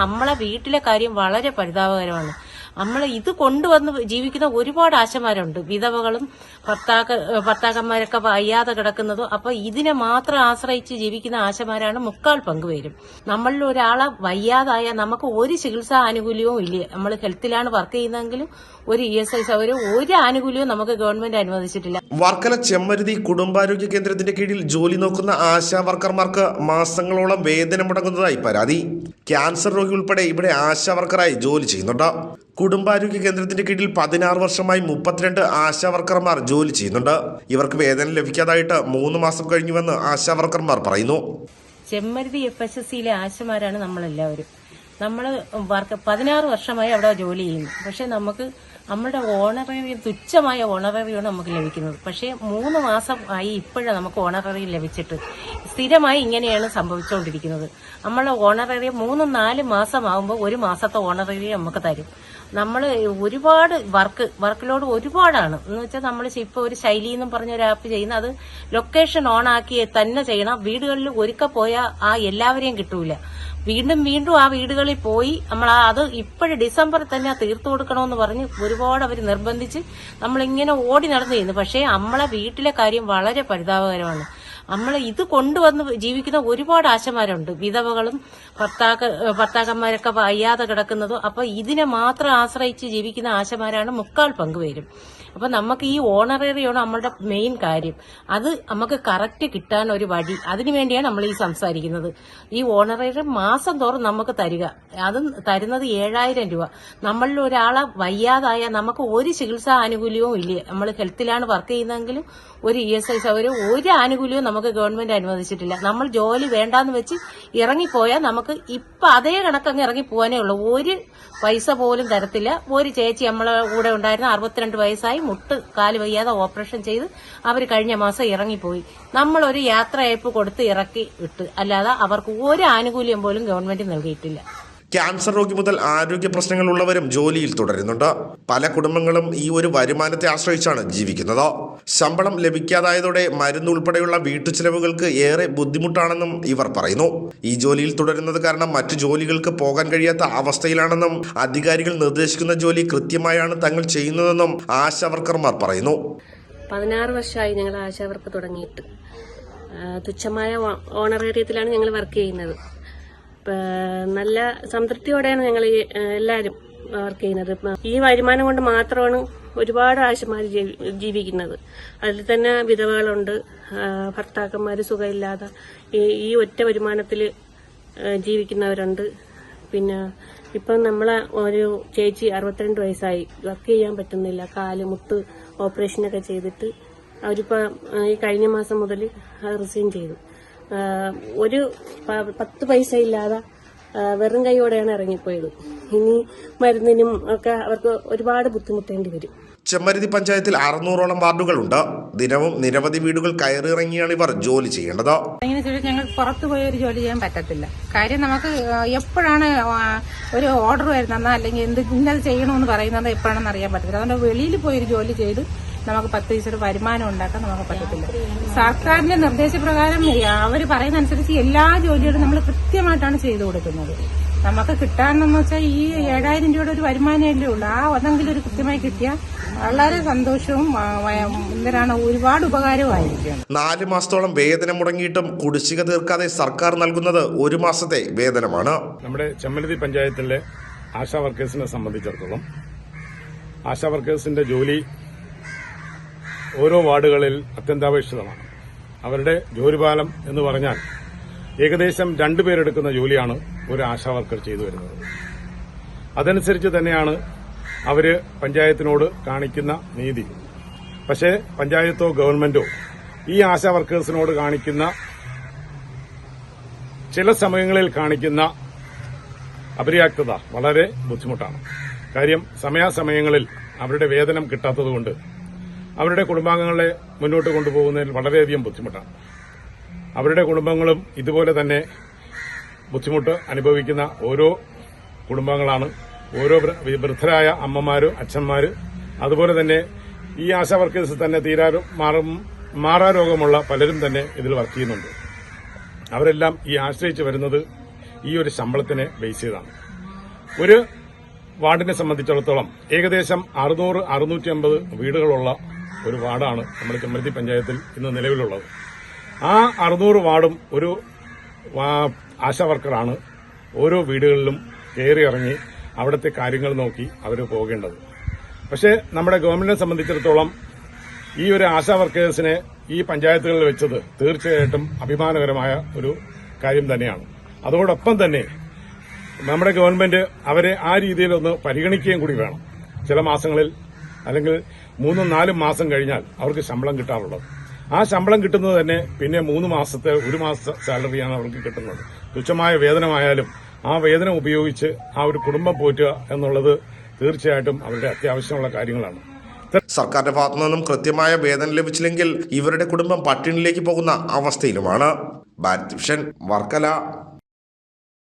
നമ്മളെ വീട്ടിലെ കാര്യം വളരെ പരിതാപകരമാണ്. നമ്മൾ ഇത് കൊണ്ടുവന്ന് ജീവിക്കുന്ന ഒരുപാട് ആശമാരുണ്ട്. വിധവകളും ഭർത്താക്ക ഭർത്താക്കന്മാരൊക്കെ വയ്യാതെ കിടക്കുന്നതും അപ്പൊ ഇതിനെ മാത്രം ആശ്രയിച്ച് ജീവിക്കുന്ന ആശമാരാണ് മുക്കാൽ പങ്കുവരും നമ്മളിൽ ഒരാളെ വയ്യാതായ നമുക്ക് ഒരു ചികിത്സാ ആനുകൂല്യവും ഇല്ല. നമ്മൾ ഹെൽത്തിലാണ് വർക്ക് ചെയ്യുന്നതെങ്കിലും ഒരു ഇ എസ് ഐ സൗകര്യം ഒരു ആനുകൂല്യവും നമുക്ക് ഗവൺമെന്റ് അനുവദിച്ചിട്ടില്ല. വർക്കല ചെമ്മരുതി കുടുംബാരോഗ്യ കേന്ദ്രത്തിന്റെ കീഴിൽ ജോലി നോക്കുന്ന ആശാ വർക്കർമാർക്ക് മാസങ്ങളോളം വേതനം മുടങ്ങുന്നതായി പരാതി. ക്യാൻസർ രോഗി ഉൾപ്പെടെ ഇവിടെ ആശാ വർക്കറായി ജോലി ചെയ്യുന്നുണ്ട്. കുടുംബാരോഗ്യ കേന്ദ്രത്തിന്റെ കീഴിൽ പതിനാറ് വർഷമായി മുപ്പത്തിരണ്ട് ആശാ വർക്കർമാർ ജോലി ചെയ്യുന്നുണ്ട്. ഇവർക്ക് വേതനം ലഭിക്കാതായിട്ട് മൂന്ന് മാസം കഴിഞ്ഞുവെന്ന് ആശാ വർക്കർമാർ പറയുന്നു. ചെമ്മരുതി എഫ് എസ് എസ് സിയിലെ ആശമാരാണ് നമ്മളെല്ലാവരും. നമ്മൾ വർക്ക് പതിനാറ് വർഷമായി അവിടെ ജോലി ചെയ്യുന്നു. പക്ഷെ നമുക്ക് നമ്മുടെ ഓണററി തുച്ഛമായ ഓണററിയാണ് നമുക്ക് ലഭിക്കുന്നത്. പക്ഷേ മൂന്ന് മാസം ആയി ഇപ്പോഴാണ് നമുക്ക് ഓണററി ലഭിച്ചിട്ട്. സ്ഥിരമായി ഇങ്ങനെയാണ് സംഭവിച്ചുകൊണ്ടിരിക്കുന്നത്. നമ്മളെ ഓണററി മൂന്നും നാല് മാസമാകുമ്പോൾ ഒരു മാസത്തെ ഓണററി നമുക്ക് തരും. നമ്മൾ ഒരുപാട് വർക്ക് വർക്കിലോട് ഒരുപാടാണ്. എന്ന് വെച്ചാൽ നമ്മൾ ഇപ്പോൾ ഒരു ശൈലി എന്നും പറഞ്ഞ ഒരു ആപ്പ് ചെയ്യുന്ന അത് ലൊക്കേഷൻ ഓൺ ആക്കി തന്നെ ചെയ്യണം. വീടുകളിൽ ഒരുക്ക പോയാൽ ആ എല്ലാവരെയും കിട്ടൂല. വീണ്ടും വീണ്ടും ആ വീടുകളിൽ പോയി നമ്മൾ അത് ഇപ്പോഴും ഡിസംബറിൽ തന്നെ തീർത്തു കൊടുക്കണമെന്ന് പറഞ്ഞ് ഒരുപാട് അവർ നിർബന്ധിച്ച് നമ്മളിങ്ങനെ ഓടി നടന്നു ചെയ്യുന്നു പക്ഷേ നമ്മളെ വീട്ടിലെ കാര്യം വളരെ പരിതാപകരമാണ്. നമ്മൾ ഇത് കൊണ്ടുവന്ന് ജീവിക്കുന്ന ഒരുപാട് ആശമാരുണ്ട്. വിധവകളും ഭർത്താക്ക ഭർത്താക്കന്മാരൊക്കെ വയ്യാതെ കിടക്കുന്നതും. അപ്പൊ ഇതിനെ മാത്രം ആശ്രയിച്ച് ജീവിക്കുന്ന ആശമാരാണ് മുക്കാൽ പങ്കുപേരും. അപ്പൊ നമുക്ക് ഈ ഓണറേറിയാണ് നമ്മളുടെ മെയിൻ കാര്യം. അത് നമുക്ക് കറക്റ്റ് കിട്ടാൻ ഒരു വഴി. അതിനു വേണ്ടിയാണ് നമ്മൾ ഈ സംസാരിക്കുന്നത്. ഈ ഓണറേറിയം മാസം തോറും നമുക്ക് തരിക. അത് തരുന്നത് ഏഴായിരം രൂപ. നമ്മളിൽ ഒരാളെ വയ്യാതായ നമുക്ക് ഒരു ചികിത്സാ ആനുകൂല്യവും ഇല്ല. നമ്മൾ ഹെൽത്തിലാണ് വർക്ക് ചെയ്യുന്നതെങ്കിലും ഒരു ഇ എസ് ഐ സൗകര്യം ഒരു ആനുകൂല്യവും നമുക്ക് ഗവൺമെന്റ് അനുവദിച്ചിട്ടില്ല. നമ്മൾ ജോലി വേണ്ടാന്ന് വെച്ച് ഇറങ്ങിപ്പോയാൽ നമുക്ക് ഇപ്പൊ അതേ കണക്കങ്ങ് ഇറങ്ങി പോകാനേ ഉള്ളൂ. ഒരു പൈസ പോലും തരത്തില്ല. ഒരു ചേച്ചി നമ്മളെ കൂടെ ഉണ്ടായിരുന്ന അറുപത്തിരണ്ട് വയസ്സായി മുട്ട് കാൽ വയ്യാതെ ഓപ്പറേഷൻ ചെയ്ത് അവർ കഴിഞ്ഞ മാസം ഇറങ്ങിപ്പോയി. നമ്മളൊരു യാത്രയയപ്പ് കൊടുത്ത് ഇറക്കി വിട്ട് അല്ലാതെ അവർക്ക് ഒരു ആനുകൂല്യം പോലും ഗവൺമെന്റ് നൽകിയിട്ടില്ല. ക്യാൻസർ രോഗി മുതൽ ആരോഗ്യ പ്രശ്നങ്ങളുള്ളവരും ജോലിയിൽ തുടരുന്നുണ്ട്. പല കുടുംബങ്ങളും ഈ ഒരു വരുമാനത്തെ ആശ്രയിച്ചാണ് ജീവിക്കുന്നത്. ശമ്പളം ലഭിക്കാതായതോടെ മരുന്ന് ഉൾപ്പെടെയുള്ള വീട്ടുചിലവുകൾക്ക് ഏറെ ബുദ്ധിമുട്ടാണെന്നും ഇവർ പറയുന്നു. ഈ ജോലിയിൽ തുടരുന്നത് കാരണം മറ്റു ജോലികൾക്ക് പോകാൻ കഴിയാത്ത അവസ്ഥയിലാണെന്നും അധികാരികൾ നിർദ്ദേശിക്കുന്ന ജോലി കൃത്യമായാണ് തങ്ങൾ ചെയ്യുന്നതെന്നും ആശാ വർക്കർമാർ പറയുന്നു. പതിനാറ് വർഷമായി ഞങ്ങൾ ആശാവർക്ക് തുടങ്ങിയിട്ട്. തുച്ഛമായ ഓണറേറിയത്തിലാണ് ഞങ്ങൾ വർക്ക് ചെയ്യുന്നത്. നല്ല സംതൃപ്തിയോടെയാണ് ഞങ്ങൾ എല്ലാവരും വർക്ക് ചെയ്യുന്നത്. ഈ വരുമാനം കൊണ്ട് മാത്രമാണ് ഒരുപാട് ആശുമാർ ജീവിക്കുന്നത്. അതിൽ തന്നെ വിധവകളുണ്ട് ഭർത്താക്കന്മാർ സുഖമില്ലാതെ ഈ ഒറ്റ വരുമാനത്തിൽ ജീവിക്കുന്നവരുണ്ട്. പിന്നെ ഇപ്പം നമ്മളെ ഒരു ചേച്ചി അറുപത്തിരണ്ട് വയസ്സായി. വർക്ക് ചെയ്യാൻ പറ്റുന്നില്ല. കാൽ മുട്ട് ഓപ്പറേഷനൊക്കെ ചെയ്തിട്ട് അവരിപ്പോൾ ഈ കഴിഞ്ഞ മാസം മുതൽ റിസൈൻ ചെയ്തു. ഒരു പത്ത് പൈസ ഇല്ലാതെ വെറും കൈയോടെയാണ് ഇറങ്ങിപ്പോയത്. ഇനി മരുന്നിനും ഒക്കെ അവർക്ക് ഒരുപാട് ബുദ്ധിമുട്ടേണ്ടി വരും. ചെമ്മരുതി പഞ്ചായത്തിൽ അറുന്നൂറോളം വാർഡുകളുണ്ട്. ദിനവും നിരവധി വീടുകൾ കയറിയിറങ്ങിയാണ് ഇവർ ജോലി ചെയ്യേണ്ടത്. ഇങ്ങനെ ചോദിച്ചാൽ ഞങ്ങൾ പുറത്തു പോയി ഒരു ജോലി ചെയ്യാൻ പറ്റത്തില്ല. കാര്യം നമുക്ക് എപ്പോഴാണ് ഒരു ഓർഡർ വരുന്നത്? അല്ലെങ്കിൽ എന്ത് ഇന്നത് ചെയ്യണമെന്ന് പറയുന്നത് എപ്പോഴാണെന്ന് അറിയാൻ പറ്റത്തില്ല. അതുകൊണ്ട് വെളിയിൽ പോയി ഒരു ജോലി ചെയ്ത് നമുക്ക് പത്ത് പൈസയുടെ വരുമാനം ഉണ്ടാക്കാൻ നമുക്ക് പറ്റത്തില്ല. സർക്കാരിന്റെ നിർദ്ദേശപ്രകാരം അവർ പറയുന്ന അനുസരിച്ച് എല്ലാ ജോലികളും നമ്മൾ കൃത്യമായിട്ടാണ് ചെയ്തു കൊടുക്കുന്നത്. നമുക്ക് കിട്ടാനെന്ന് വെച്ചാൽ ഈ ഏഴായിരം രൂപയുടെ ഒരു വരുമാനമല്ലേ ഉള്ളൂ. ആ അതെങ്കിലും ഒരു കൃത്യമായി കിട്ടിയാൽ വളരെ സന്തോഷവും എന്തിനാണ് ഒരുപാട് ഉപകാരമായിരിക്കും നാല് മാസത്തോളം വേതനം മുടങ്ങിയിട്ടും കുടിശ്ശിക തീർക്കാതെ സർക്കാർ നൽകുന്നത് ഒരു മാസത്തെ വേതനമാണ്. നമ്മുടെ ചെമ്മലതി പഞ്ചായത്തിലെ ആശാ വർക്കേഴ്സിനെ സംബന്ധിച്ചിടത്തോളം ആശാ വർക്കേഴ്സിന്റെ ജോലി ഓരോ വാർഡുകളിൽ അത്യന്താപേക്ഷിതമാണ്. അവരുടെ ജോലിപാലം എന്ന് പറഞ്ഞാൽ ഏകദേശം രണ്ടു പേരെടുക്കുന്ന ജോലിയാണ് ഒരു ആശാ വർക്കർ ചെയ്തു വരുന്നത്. അതനുസരിച്ച് തന്നെയാണ് അവർ പഞ്ചായത്തിനോട് കാണിക്കുന്ന നീതി. പക്ഷേ പഞ്ചായത്തോ ഗവൺമെന്റോ ഈ ആശാ വർക്കേഴ്സിനോട് കാണിക്കുന്ന ചില സമയങ്ങളിൽ കാണിക്കുന്ന അപര്യാപ്തത വളരെ ബുദ്ധിമുട്ടാണ്. കാര്യം സമയാസമയങ്ങളിൽ അവരുടെ വേതനം കിട്ടാത്തതുകൊണ്ട് അവരുടെ കുടുംബാംഗങ്ങളെ മുന്നോട്ട് കൊണ്ടുപോകുന്നതിൽ വളരെയധികം ബുദ്ധിമുട്ടാണ്. അവരുടെ കുടുംബങ്ങളും ഇതുപോലെ തന്നെ ബുദ്ധിമുട്ട് അനുഭവിക്കുന്ന ഓരോ കുടുംബങ്ങളാണ്. ഓരോ വൃദ്ധരായ അമ്മമാര് അച്ഛന്മാര്. അതുപോലെ തന്നെ ഈ ആശാ വർക്കേഴ്സ് തന്നെ തീരാറും മാറും മാറാരോഗമുള്ള പലരും തന്നെ ഇതിൽ വർക്ക് ചെയ്യുന്നുണ്ട്. അവരെല്ലാം ഈ ആശ്രയിച്ച് വരുന്നത് ഈ ഒരു ശമ്പളത്തിനെ ബേസ് ചെയ്താണ്. ഒരു വാർഡിനെ സംബന്ധിച്ചിടത്തോളം ഏകദേശം അറുന്നൂറ് അറുന്നൂറ്റി അമ്പത് വീടുകളുള്ള ഒരു വാർഡാണ് നമ്മുടെ ചെമ്പരത്തി പഞ്ചായത്തിൽ ഇന്ന് നിലവിലുള്ളത്. ആ അറുന്നൂറ് വാർഡും ഒരു ആശാ വർക്കറാണ് ഓരോ വീടുകളിലും കയറി ഇറങ്ങി അവിടുത്തെ കാര്യങ്ങൾ നോക്കി അവർ പോകേണ്ടത്. പക്ഷേ നമ്മുടെ ഗവൺമെന്റിനെ സംബന്ധിച്ചിടത്തോളം ഈ ഒരു ആശാ വർക്കേഴ്സിനെ ഈ പഞ്ചായത്തുകളിൽ വെച്ചത് തീർച്ചയായിട്ടും അഭിമാനകരമായ ഒരു കാര്യം തന്നെയാണ്. അതോടൊപ്പം തന്നെ നമ്മുടെ ഗവൺമെന്റ് അവരെ ആ രീതിയിലൊന്ന് പരിഗണിക്കുകയും കൂടി വേണം. ചില മാസങ്ങളിൽ അല്ലെങ്കിൽ മൂന്നും നാലും മാസം കഴിഞ്ഞാൽ അവർക്ക് ശമ്പളം കിട്ടാറുള്ളത്. ആ ശമ്പളം കിട്ടുന്നത് തന്നെ പിന്നെ മൂന്ന് മാസത്തെ ഒരു മാസ സാലറിയാണ് അവർക്ക് കിട്ടുന്നത്. തുച്ഛമായ വേതനമായാലും ആ വേതനം ഉപയോഗിച്ച് ആ ഒരു കുടുംബം പോറ്റുക എന്നുള്ളത് തീർച്ചയായിട്ടും അവരുടെ അത്യാവശ്യമുള്ള കാര്യങ്ങളാണ്. സർക്കാരിന്റെ ഭാഗത്തു നിന്നും കൃത്യമായ വേതനം ലഭിച്ചില്ലെങ്കിൽ ഇവരുടെ കുടുംബം പട്ടിണിയിലേക്ക് പോകുന്ന അവസ്ഥയിലുമാണ്. ബാറ്റ് വർക്കല